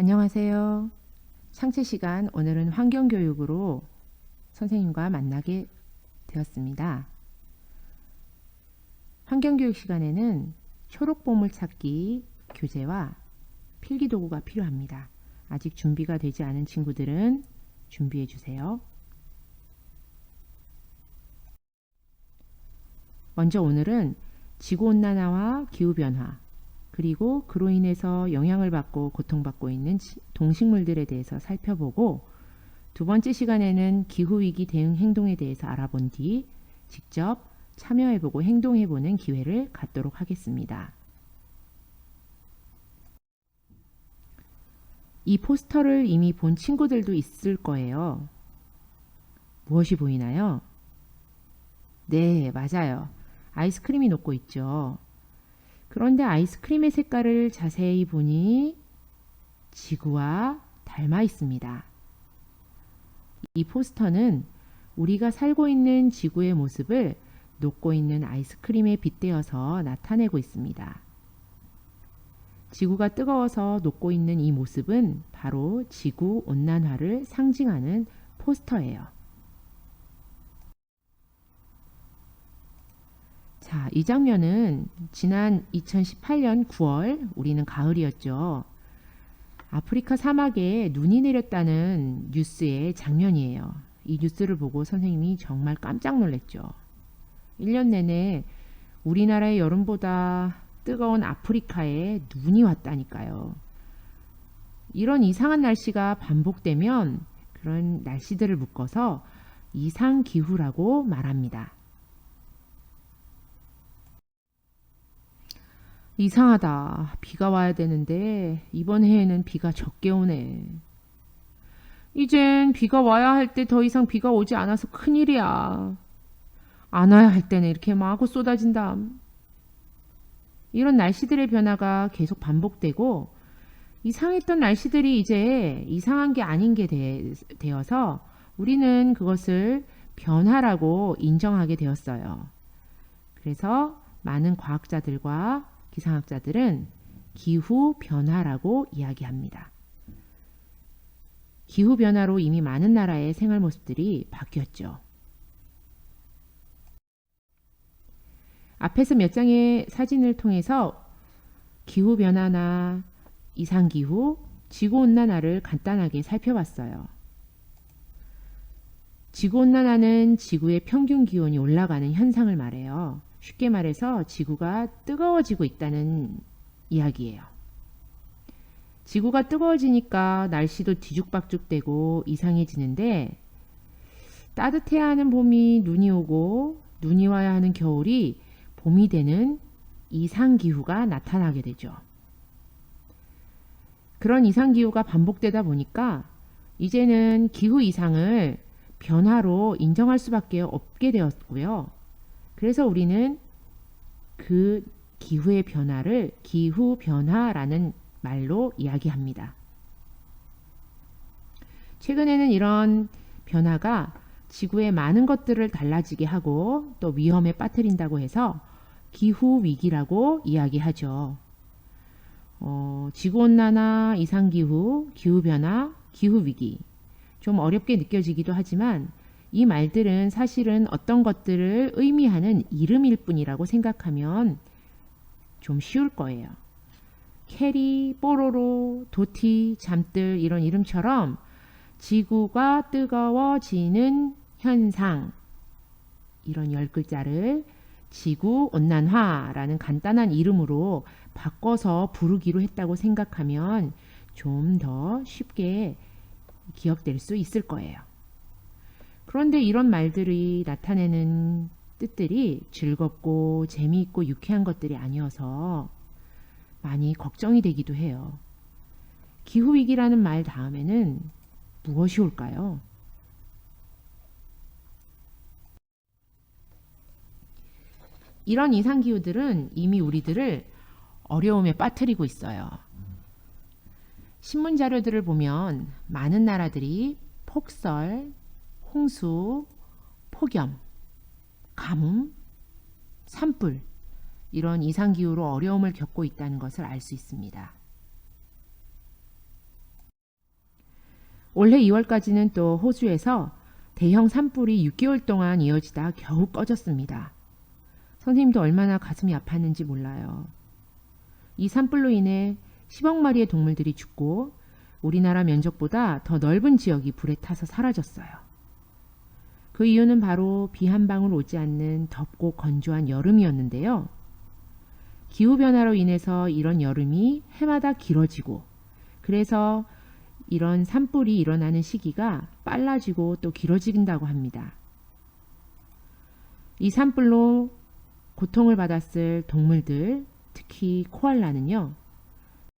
안녕하세요. 상체 시간 오늘은 환경교육으로 선생님과 만나게 되었습니다. 환경교육 시간에는 초록 보물 찾기 교재와 필기도구가 필요합니다. 아직 준비가 되지 않은 친구들은 준비해 주세요. 먼저 오늘은 지구온난화와 기후변화, 그리고 그로 인해서 영향을 받고 고통받고 있는 지- 동식물들에 대해서 살펴보고 두 번째 시간에는 기후위기 대응 행동에 대해서 알아본 뒤 직접 참여해보고 행동해보는 기회를 갖도록 하겠습니다. 이 포스터를 이미 본 친구들도 있을 거예요. 무엇이 보이나요? 네, 맞아요. 아이스크림이 녹고 있죠. 그런데 아이스크림의 색깔을 자세히 보니 지구와 닮아 있습니다. 이 포스터는 우리가 살고 있는 지구의 모습을 녹고 있는 아이스크림에 빗대어서 나타내고 있습니다. 지구가 뜨거워서 녹고 있는 이 모습은 바로 지구 온난화를 상징하는 포스터예요. 자, 이 장면은 지난 2018년 9월 우리는 가을이었죠. 아프리카 사막에 눈이 내렸다는 뉴스의 장면이에요. 이 뉴스를 보고 선생님이 정말 깜짝 놀랐죠. 1년 내내 우리나라의 여름보다 뜨거운 아프리카에 눈이 왔다니까요. 이런 이상한 날씨가 반복되면 그런 날씨들을 묶어서 이상기후라고 말합니다. 이상하다. 비가 와야 되는데 이번 해에는 비가 적게 오네. 이젠 비가 와야 할 때 더 이상 비가 오지 않아서 큰일이야. 안 와야 할 때는 이렇게 마구 쏟아진다. 이런 날씨들의 변화가 계속 반복되고 이상했던 날씨들이 이제 이상한 게 아닌 게 되, 되어서 우리는 그것을 변화라고 인정하게 되었어요. 그래서 많은 과학자들과 기상학자들은 기후 변화라고 이야기합니다. 기후 변화로 이미 많은 나라의 생활 모습들이 바뀌었죠. 앞에서 몇 장의 사진을 통해서 기후 변화나 이상 기후, 지구 온난화를 간단하게 살펴봤어요. 지구 온난화는 지구의 평균 기온이 올라가는 현상을 말해요. 쉽게 말해서 지구가 뜨거워지고 있다는 이야기예요. 지구가 뜨거워지니까 날씨도 뒤죽박죽되고 이상해지는데 따뜻해야 하는 봄이 눈이 오고 눈이 와야 하는 겨울이 봄이 되는 이상기후가 나타나게 되죠. 그런 이상기후가 반복되다 보니까 이제는 기후 이상을 변화로 인정할 수밖에 없게 되었고요. 그래서 우리는 그 기후의 변화를 기후 변화라는 말로 이야기합니다. 최근에는 이런 변화가 지구의 많은 것들을 달라지게 하고 또 위험에 빠뜨린다고 해서 기후 위기라고 이야기하죠. 어, 지구온난화, 이상기후, 기후변화, 기후위기. 좀 어렵게 느껴지기도 하지만 이 말들은 사실은 어떤 것들을 의미하는 이름일 뿐이라고 생각하면 좀 쉬울 거예요. 캐리, 뽀로로, 도티, 잠들 이런 이름처럼 지구가 뜨거워지는 현상 이런 열 글자를 지구 온난화라는 간단한 이름으로 바꿔서 부르기로 했다고 생각하면 좀 더 쉽게 기억될 수 있을 거예요. 그런데 이런 말들이 나타내는 뜻들이 즐겁고 재미있고 유쾌한 것들이 아니어서 많이 걱정이 되기도 해요. 기후위기라는 말 다음에는 무엇이 올까요? 이런 이상기후들은 이미 우리들을 어려움에 빠뜨리고 있어요. 신문 자료들을 보면 많은 나라들이 폭설, 홍수, 폭염, 가뭄, 산불 이런 이상기후로 어려움을 겪고 있다는 것을 알 수 있습니다. 올해 2월까지는 또 호주에서 대형 산불이 6개월 동안 이어지다 겨우 꺼졌습니다. 선생님도 얼마나 가슴이 아팠는지 몰라요. 이 산불로 인해 10억 마리의 동물들이 죽고 우리나라 면적보다 더 넓은 지역이 불에 타서 사라졌어요. 그 이유는 바로 비 한 방울 오지 않는 덥고 건조한 여름이었는데요. 기후변화로 인해서 이런 여름이 해마다 길어지고 그래서 이런 산불이 일어나는 시기가 빨라지고 또 길어진다고 합니다. 이 산불로 고통을 받았을 동물들, 특히 코알라는요,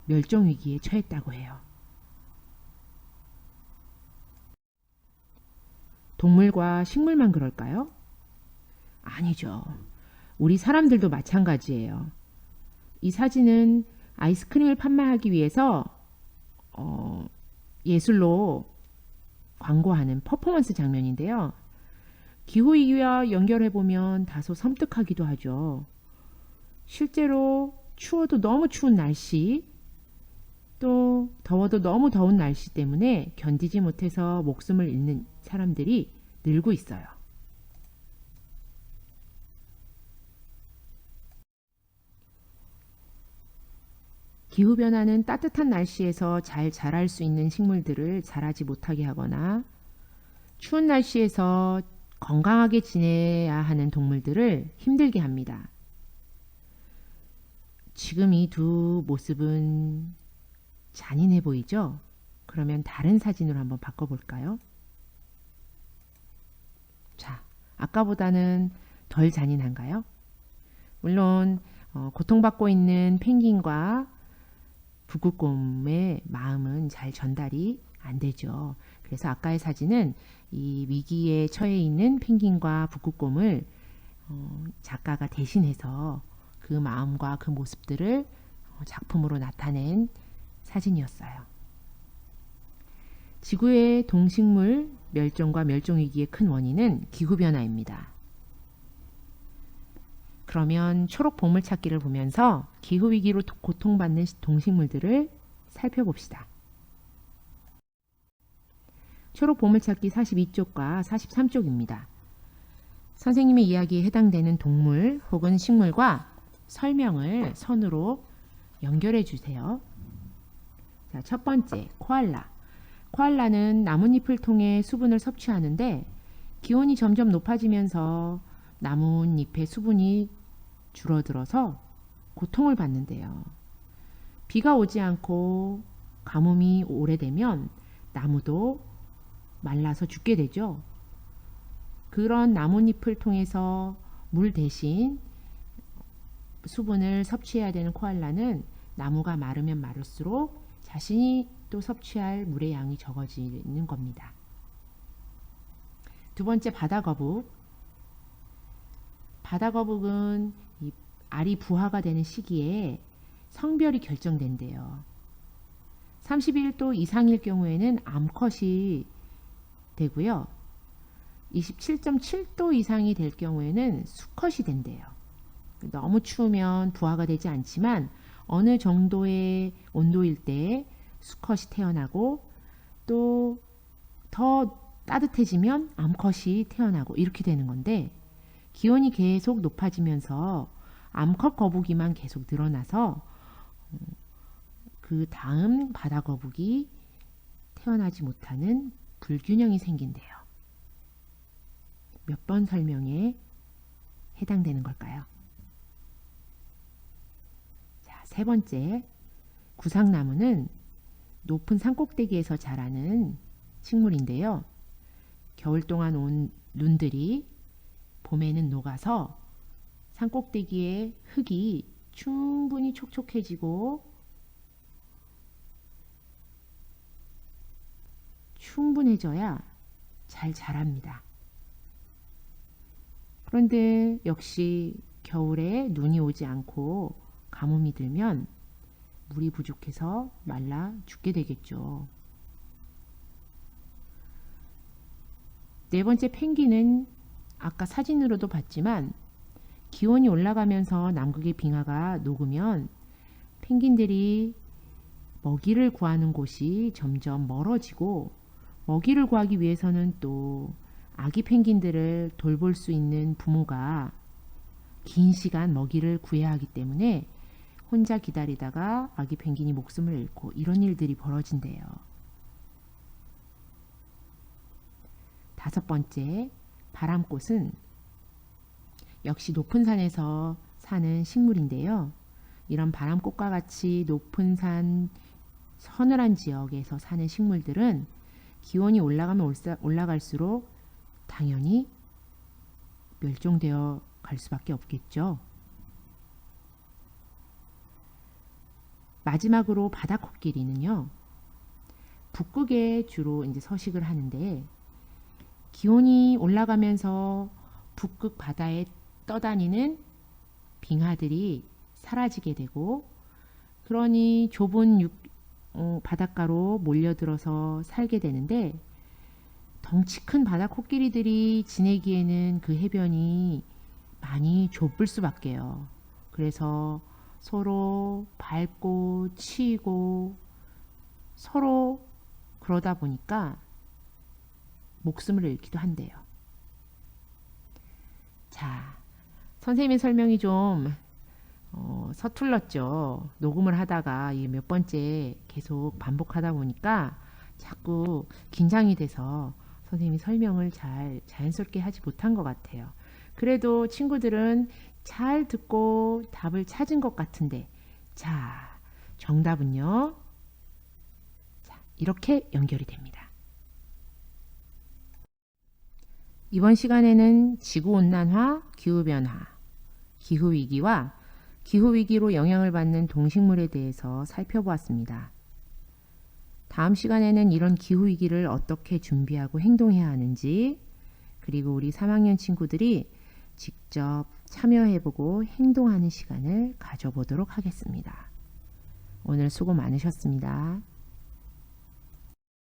멸종 위기에 처했다고 해요. 동물과 식물만 그럴까요? 아니죠. 우리 사람들도 마찬가지예요. 이 사진은 아이스크림을 판매하기 위해서 어, 예술로 광고하는 퍼포먼스 장면인데요. 기후위기와 연결해보면 다소 섬뜩하기도 하죠. 실제로 추워도 너무 추운 날씨, 또 더워도 너무 더운 날씨 때문에 견디지 못해서 목숨을 잃는 사람들이 늘고 있어요. 기후변화는 따뜻한 날씨에서 잘 자랄 수 있는 식물들을 자라지 못하게 하거나 추운 날씨에서 건강하게 지내야 하는 동물들을 힘들게 합니다. 지금 이 두 모습은 잔인해 보이죠? 그러면 다른 사진으로 한번 바꿔볼까요? 자, 아까보다는 덜 잔인한가요? 물론 어, 고통받고 있는 펭귄과 북극곰의 마음은 잘 전달이 안 되죠. 그래서 아까의 사진은 이 위기에 처해 있는 펭귄과 북극곰을 어, 작가가 대신해서 그 마음과 그 모습들을 어, 작품으로 나타낸 사진이었어요. 지구의 동식물 멸종과 멸종위기의 큰 원인은 기후변화입니다. 그러면 초록 보물 찾기를 보면서 기후위기로 고통받는 동식물들을 살펴봅시다. 초록 보물찾기 42쪽과 43쪽입니다. 선생님의 이야기에 해당되는 동물 혹은 식물과 설명을 선으로 연결해 주세요. 자, 첫 번째, 코알라. 코알라는 나뭇잎을 통해 수분을 섭취하는데 기온이 점점 높아지면서 나뭇잎의 수분이 줄어들어서 고통을 받는데요. 비가 오지 않고 가뭄이 오래되면 나무도 말라서 죽게 되죠. 그런 나뭇잎을 통해서 물 대신 수분을 섭취해야 되는 코알라는 나무가 마르면 마를수록 자신이 또 섭취할 물의 양이 적어지는 겁니다. 두 번째 바다 거북. 바다 거북은 이 알이 부화가 되는 시기에 성별이 결정된대요. 31도 이상일 경우에는 암컷이 되고요. 27.7도 이상이 될 경우에는 수컷이 된대요. 너무 추우면 부화가 되지 않지만 어느 정도의 온도일 때 수컷이 태어나고 또 더 따뜻해지면 암컷이 태어나고 이렇게 되는 건데 기온이 계속 높아지면서 암컷 거북이만 계속 늘어나서 그 다음 바다 거북이 태어나지 못하는 불균형이 생긴대요. 몇 번 설명에 해당되는 걸까요? 자, 세 번째. 구상나무는 높은 산꼭대기에서 자라는 식물인데요. 겨울 동안 온 눈들이 봄에는 녹아서 산꼭대기의 흙이 충분히 촉촉해지고 충분해져야 잘 자랍니다. 그런데 역시 겨울에 눈이 오지 않고 가뭄이 들면 물이 부족해서 말라 죽게 되겠죠. 네 번째 펭귄은 아까 사진으로도 봤지만 기온이 올라가면서 남극의 빙하가 녹으면 펭귄들이 먹이를 구하는 곳이 점점 멀어지고 먹이를 구하기 위해서는 또 아기 펭귄들을 돌볼 수 있는 부모가 긴 시간 먹이를 구해야 하기 때문에 혼자 기다리다가 아기 펭귄이 목숨을 잃고 이런 일들이 벌어진대요. 다섯 번째, 바람꽃은 역시 높은 산에서 사는 식물인데요. 이런 바람꽃과 같이 높은 산, 서늘한 지역에서 사는 식물들은 기온이 올라가면 올라갈수록 당연히 멸종되어 갈 수밖에 없겠죠. 마지막으로 바다 코끼리는요. 북극에 주로 이제 서식을 하는데 기온이 올라가면서 북극 바다에 떠다니는 빙하들이 사라지게 되고 그러니 좁은 육- 어, 바닷가로 몰려들어서 살게 되는데 덩치 큰 바다 코끼리들이 지내기에는 그 해변이 많이 좁을 수밖에요. 그래서 서로 밟고 치이고 서로 그러다 보니까 목숨을 잃기도 한대요. 자, 선생님의 설명이 좀 어, 서툴렀죠. 녹음을 하다가 이 몇 번째 계속 반복하다 보니까 자꾸 긴장이 돼서 선생님이 설명을 잘 자연스럽게 하지 못한 것 같아요. 그래도 친구들은 잘 듣고 답을 찾은 것 같은데, 자, 정답은요. 자, 이렇게 연결이 됩니다. 이번 시간에는 지구온난화, 기후변화, 기후위기와 기후위기로 영향을 받는 동식물에 대해서 살펴보았습니다. 다음 시간에는 이런 기후위기를 어떻게 준비하고 행동해야 하는지, 그리고 우리 3학년 친구들이 직접 참여해보고 행동하는 시간을 가져보도록 하겠습니다. 오늘 수고 많으셨습니다.